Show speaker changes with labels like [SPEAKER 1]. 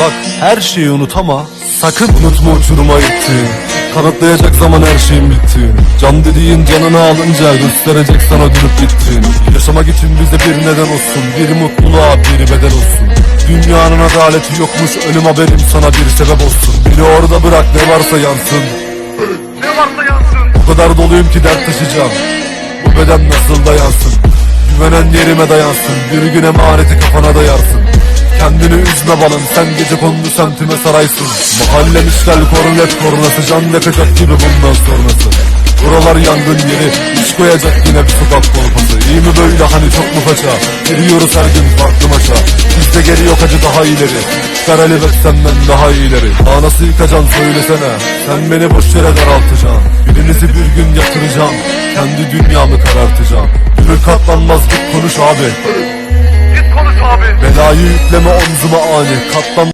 [SPEAKER 1] Bak her şeyi unut ama sakın unutma uçuruma gittin Kanıtlayacak zaman her şeyin bitti. Can dediğin canını alınca gösterecek sana dönüp gittin Yaşamak için bize bir neden olsun. Bir mutluluğa bir bedel olsun. Dünyanın adaleti yokmuş ölüm haberim sana bir sebep olsun. Beni orada bırak ne varsa yansın.
[SPEAKER 2] Ne varsa yansın.
[SPEAKER 1] O kadar doluyum ki dert taşıyacağım. Bu beden nasıl dayansın? Güvenen yerime dayansın. Bir gün emaneti kafana dayarsın Üzme balım sen gece kondu semtime saraysın. Mahallem işgal kornet kornası Can yakacak gibi bundan sonrası. Buralar yangın yeri İş koyacak yine bir sokak kolpası. İyi mi böyle hani çok mu kaça Giriyoruz her gün farklı maça. Bizde geliyor acı daha ileri. Çıkar Ali bek senden daha iyileri Daha nasıl yıkacaksın söylesene. Sen beni boş yere daraltacaksın. Birinizi bir gün yatıracağım. Kendi dünyamı karartacağım. Gönül katlanmaz
[SPEAKER 2] git konuş abi
[SPEAKER 1] Belayı yükleme omzuma ani. Katlan